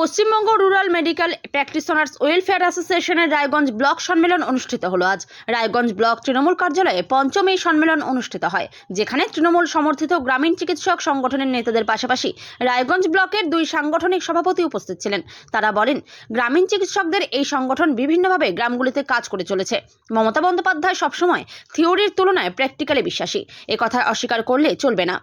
Paschimbanga rural medical practitioners welfare অ্যাসোসিয়েশনের Raiganj block সম্মেলন অনুষ্ঠিত হলো আজ। রায়গঞ্জ ব্লক তৃণমূল কার্যালয়ে পঞ্চম এই সম্মেলন অনুষ্ঠিত হয়, যেখানে তৃণমূল সমর্থিত গ্রামীণ চিকিৎসক সংগঠনের নেতাদের পাশাপাশি রায়গঞ্জ ব্লকের দুই সাংগঠনিক সভাপতি উপস্থিত ছিলেন। তারা বলেন, গ্রামীণ চিকিৎসকদের এই সংগঠন বিভিন্নভাবে গ্রামগুলিতে কাজ করে চলেছে। মমতা বন্দ্যোপাধ্যায় সবসময় থিওরির তুলনায় প্র্যাকটিক্যালে বিশ্বাসী, এ কথা অস্বীকার করলে চলবে না।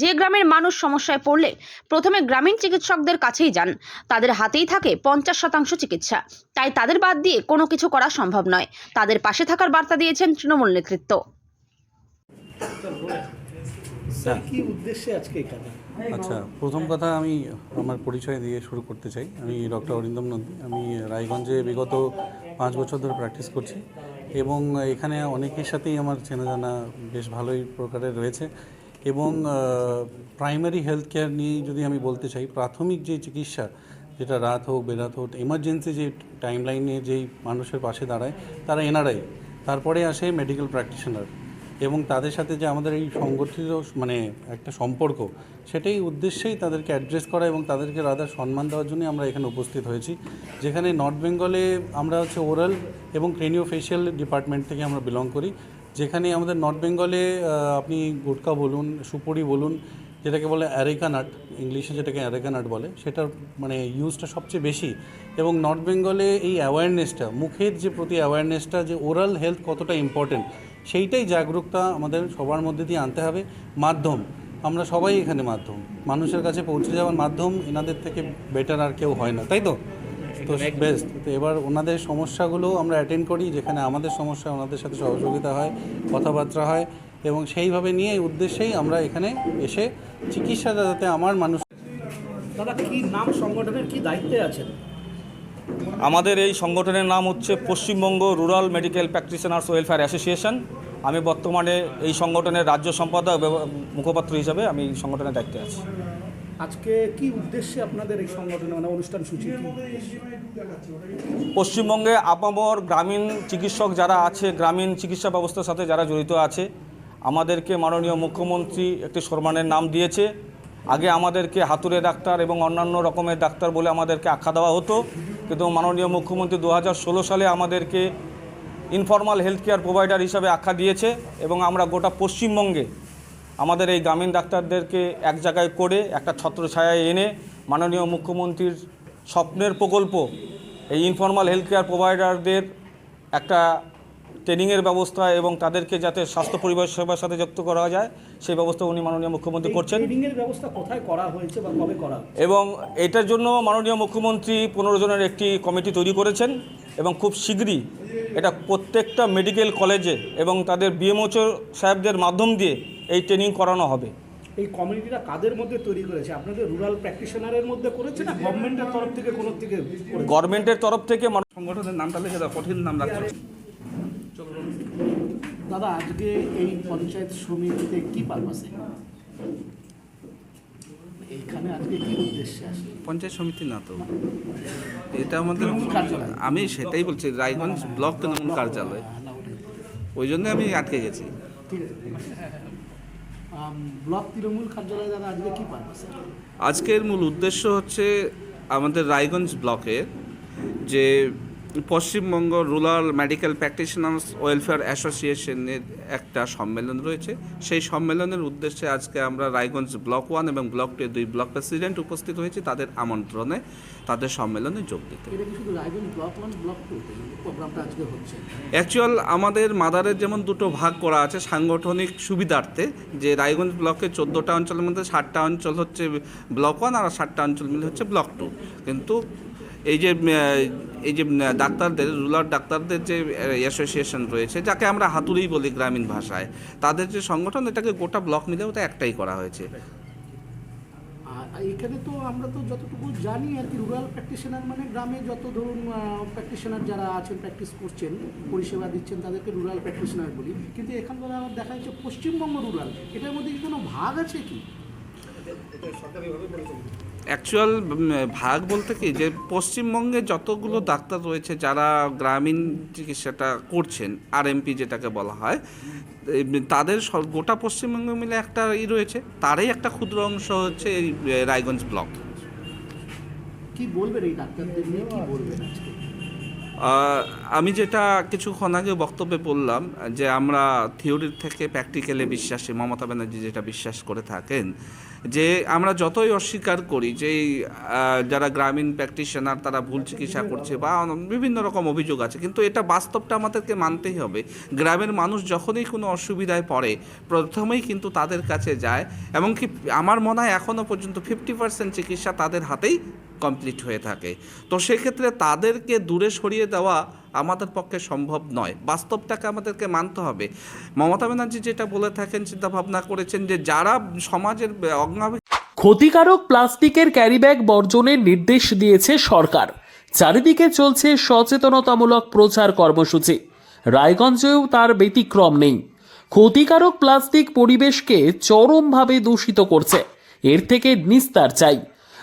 যে গ্রামের মানুষ সমস্যায় পড়লে প্রথমে গ্রামীণ চিকিৎসকদের কাছেই যান। তাদের হাতেই থাকে পঞ্চাশ শতাংশ চিকিৎসা। তাই তাদের বাদ দিয়ে কোনো কিছু করা সম্ভব নয়। তাদের পাশে থাকার বার্তা দিয়েছেন তৃণমূল নেতৃত্ব। স্যার। কি উদ্দেশ্যে আজকে এখানে? আচ্ছা প্রথম কথা আমি আমার পরিচয় দিয়ে শুরু করতে চাই। আমি ডক্টর অরিন্দম নন্দী। আমি রায়গঞ্জে বিগত পাঁচ বছর ধরে প্র্যাকটিস করছি এবং এখানে অনেকের সাথেই আমার চেনা জানা বেশ ভালোই প্রকারের রয়েছে এবং প্রাইমারি হেলথ কেয়ার নিয়ে যদি আমি বলতে চাই প্রাথমিক যে চিকিৎসা যেটা রাত হোক, বেরাত হোক এমার্জেন্সি যে টাইম লাইনে যেই মানুষের পাশে দাঁড়ায়, তারা এনারাই তারপরে আসে মেডিকেল প্র্যাকটিশনার এবং তাদের সাথে যে আমাদের এই সংগঠিত মানে একটা সম্পর্ক, সেটাই উদ্দেশ্যেই তাদেরকে অ্যাড্রেস করা এবং তাদেরকে রাদার সম্মান দেওয়ার জন্যই আমরা এখানে উপস্থিত হয়েছি। যেখানে নর্থ বেঙ্গলে আমরা হচ্ছে ওরাল এবং ক্রেনিও ফেশিয়াল ডিপার্টমেন্ট থেকে আমরা বিলং করি। যেখানে আমাদের নর্থ বেঙ্গলে আপনি গুটকা বলুন, সুপুরি বলুন যেটাকে বলে অ্যারেকা নাট, ইংলিশে যেটাকে অ্যারেকা নাট বলে, সেটার মানে ইউজটা সবচেয়ে বেশি। এবং নর্থ বেঙ্গলে এই অ্যাওয়ারনেসটা মুখের যে প্রতি অ্যাওয়ারনেসটা যে ওরাল হেলথ কতটা ইম্পর্টেন্ট সেইটাই জাগরুকতা আমাদের সবার মধ্যে দিয়ে আনতে হবে। মাধ্যম, আমরা সবাই এখানে মাধ্যম। মানুষের কাছে পৌঁছে যাওয়ার মাধ্যম এনাদের থেকে বেটার আর কেউ হয় না, তাই তো? তো বেস্ট তো এবার ওনাদের সমস্যাগুলো আমরা অ্যাটেন্ড করি, যেখানে আমাদের সমস্যা ওনাদের সাথে সহযোগিতা হয়, কথাবার্তা হয়। এবং সেইভাবে নিয়ে এই উদ্দেশ্যেই আমরা এখানে এসে চিকিৎসাটা যাতে আমার মানুষ দাদা কি নাম সংগঠনের কি দায়িত্বে আছেন? আমাদের এই সংগঠনের নাম হচ্ছে Paschimbanga rural medical practitioners welfare association. আমি বর্তমানে এই সংগঠনের রাজ্য সম্পাদক মুখপাত্র হিসাবে আমি এই সংগঠনের দায়িত্বে আছি। আজকে কি উদ্দেশ্যে আপনাদের এই সংগঠনে মানে অনুষ্ঠান সূচি পশ্চিমবঙ্গে আপামর গ্রামীণ চিকিৎসক যারা আছে গ্রামীণ চিকিৎসা ব্যবস্থার সাথে যারা জড়িত আছে আমাদেরকে মাননীয় মুখ্যমন্ত্রী একটি সম্মানের নাম দিয়েছে। আগে আমাদেরকে হাতুড়ে ডাক্তার এবং অন্যান্য রকমের ডাক্তার বলে আমাদেরকে আখ্যা দেওয়া হতো। কিন্তু মাননীয় মুখ্যমন্ত্রী দু হাজার ষোলো সালে আমাদেরকে ইনফর্মাল হেলথ কেয়ার প্রোভাইডার হিসাবে আখ্যা দিয়েছে এবং আমরা গোটা পশ্চিমবঙ্গে আমাদের এই গ্রামীণ ডাক্তারদেরকে এক জায়গায় করে, একটা ছত্রছায়ায় এনে মাননীয় মুখ্যমন্ত্রীর স্বপ্নের প্রকল্প, এই ইনফর্মাল হেলথ কেয়ার প্রোভাইডারদের একটা ট্রেনিংয়ের ব্যবস্থা এবং তাদেরকে যাতে স্বাস্থ্য পরিবার সেবার সাথে যুক্ত করা যায় সেই ব্যবস্থা উনি মাননীয় মুখ্যমন্ত্রী করছেন। ব্যবস্থা কোথায় করা হয়েছে বা কবে করা এবং এটার জন্য মাননীয় মুখ্যমন্ত্রী পনেরো জনের একটি কমিটি তৈরি করেছেন এবং খুব শীঘ্রই এটা প্রত্যেকটা মেডিকেল কলেজে এবং তাদের বিএমওচ সাহেবদের মাধ্যম দিয়ে এই ট্রেনিং করানো হবে। এই কমিউনিটিটা কাদের মধ্যে তৈরি করেছে? আপনাদের রুরাল প্র্যাকটিশনারের মধ্যে করেছে না গভর্নমেন্টের তরফ থেকে কোনো থেকে? গভর্নমেন্টের তরফ থেকে সংগঠনের নামটা লিখে দাও কঠিন নাম রাখতে দাদা আজকে এই পঞ্চায়েত সমিতিতে কি পারপাসে এইখানে আজকে কি উদ্দেশ্যে আসে পঞ্চায়েত সমিতি না তো। এটা আমাদের। আমি সেটাই বলছি রায়গঞ্জ ব্লক তৃণমূল কার্যালয়। ওই জন্য আমি আটকে গেছি। ব্লক তৃণমূল কার্যালয়ে দাদা আজকে কি পারপাসে আজকের মূল উদ্দেশ্য হচ্ছে আমাদের রায়গঞ্জ ব্লকের যে Paschimbanga rural medical practitioners welfare অ্যাসোসিয়েশনের একটা সম্মেলন রয়েছে। সেই সম্মেলনের উদ্দেশ্যে আজকে আমরা রায়গঞ্জ ব্লক ওয়ান এবং ব্লক টু দুই ব্লক প্রেসিডেন্ট উপস্থিত হয়েছি। তাদের আমন্ত্রণে তাদের সম্মেলনে যোগ দিতে। অ্যাকচুয়াল আমাদের মাদারের যেমন দুটো ভাগ করা আছে সাংগঠনিক সুবিধার্থে যে রায়গঞ্জ ব্লকে চোদ্দোটা অঞ্চলের মধ্যে ষাটটা অঞ্চল হচ্ছে ব্লক ওয়ান আর ষাটটা অঞ্চল মিলে হচ্ছে ব্লক টু। কিন্তু এই যে এই যে ডাক্তারদের রুরাল ডাক্তারদের যে অ্যাসোসিয়েশন রয়েছে যাকে আমরা হাতুড়েই বলি গ্রামীণ ভাষায় তাদের যে সংগঠন এটাকে গোটা ব্লক মিলে ওটা একটাই করা হয়েছে। আর এখানে তো আমরা তো যতটুকু জানি আর কি রুরাল প্র্যাকটিশনার মানে গ্রামে যত ধরুন প্র্যাকটিশনার যারা আছেন প্র্যাকটিস করছেন পরিষেবা দিচ্ছেন তাদেরকে রুরাল প্র্যাকটিশনার বলি। কিন্তু এখান থেকে আমার দেখা যাচ্ছে পশ্চিমবঙ্গ রুরাল এটার মধ্যে কি কোনো ভাগ আছে কি? অ্যাকচুয়াল ভাগ বলতে কি যে পশ্চিমবঙ্গে যতগুলো ডাক্তার রয়েছে যারা গ্রামীণ চিকিৎসাটা করছেন আরএমপি যেটাকে বলা হয় তাদের গোটা পশ্চিমবঙ্গ মিলে একটা ই রয়েছে তারই একটা ক্ষুদ্র অংশ হচ্ছে এই রায়গঞ্জ ব্লক। কি বলবেন এই ডাক্তারদের নিয়ে? কি বলবেন আজকে? আমি যেটা কিছুক্ষণ আগে বক্তব্যে বললাম যে আমরা থিওরির থেকে প্র্যাকটিক্যালে বিশ্বাসী মমতা ব্যানার্জি যেটা বিশ্বাস করে থাকেন যে আমরা যতই অস্বীকার করি যে যারা গ্রামীণ প্র্যাকটিশনার তারা ভুল চিকিৎসা করছে বা বিভিন্ন রকম অভিযোগ আছে। কিন্তু এটা বাস্তবটা আমাদেরকে মানতেই হবে। গ্রামের মানুষ যখনই কোনো অসুবিধায় পড়ে, প্রথমেই কিন্তু তাদের কাছে যায়। এমনকি আমার মনে হয় এখনও পর্যন্ত ফিফটি পার্সেন্ট চিকিৎসা তাদের হাতেই কমপ্লিট হয়ে থাকে। তো সেক্ষেত্রে তাদেরকে দূরে সরিয়ে দেওয়া আমাদের পক্ষে সম্ভব নয়। বাস্তবটাকে আমাদেরকে মানতে হবে। মমতা ব্যানার্জি যেটা বলে থাকেন চিন্তা ভাবনা করেছেন যে যারা সমাজের অঙ্গাবি ক্ষতিকারক প্লাস্টিকের ক্যারিব্যাগ বর্জনের নির্দেশ দিয়েছে সরকার। চারিদিকে চলছে সচেতনতামূলক প্রচার কর্মসূচি। রায়গঞ্জেও তার ব্যতিক্রম নেই। ক্ষতিকারক প্লাস্টিক পরিবেশকে চরমভাবে দূষিত করছে। এর থেকে নিস্তার চাই।